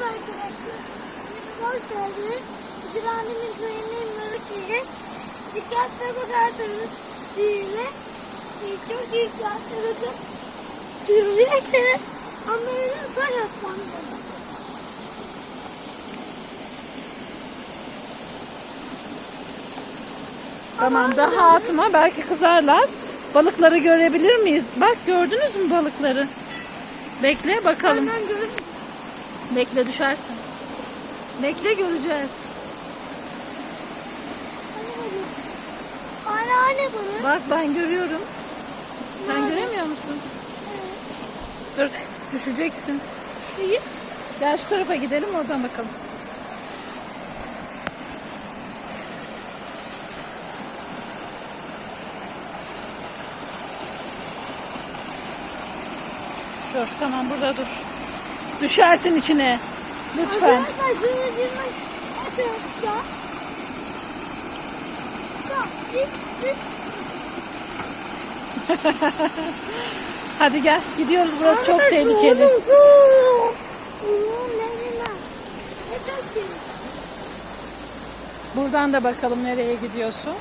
Merhaba arkadaşlar. Hoş geldiniz. Bugün annemin köyüne Mörükleri. Dikkatle bakarsanız düğüne e, çok dikkatli bakın. Göreceksiniz. Böyle yapmam Tamam daha atma belki kızarlar. Balıkları görebilir miyiz? Bak gördünüz mü balıkları? Bekle bakalım. Görün. Bekle düşersin. Bekle göreceğiz. Anne anne bunu. Bak ben görüyorum. Sen göremiyor musun? Dur düşeceksin. Suyu. Gel şu tarafa gidelim oradan bakalım. Dur tamam burada dur. Düşersin içine. Lütfen. Hadi gel gidiyoruz burası çok tehlikeli. Buradan da bakalım nereye gidiyorsun.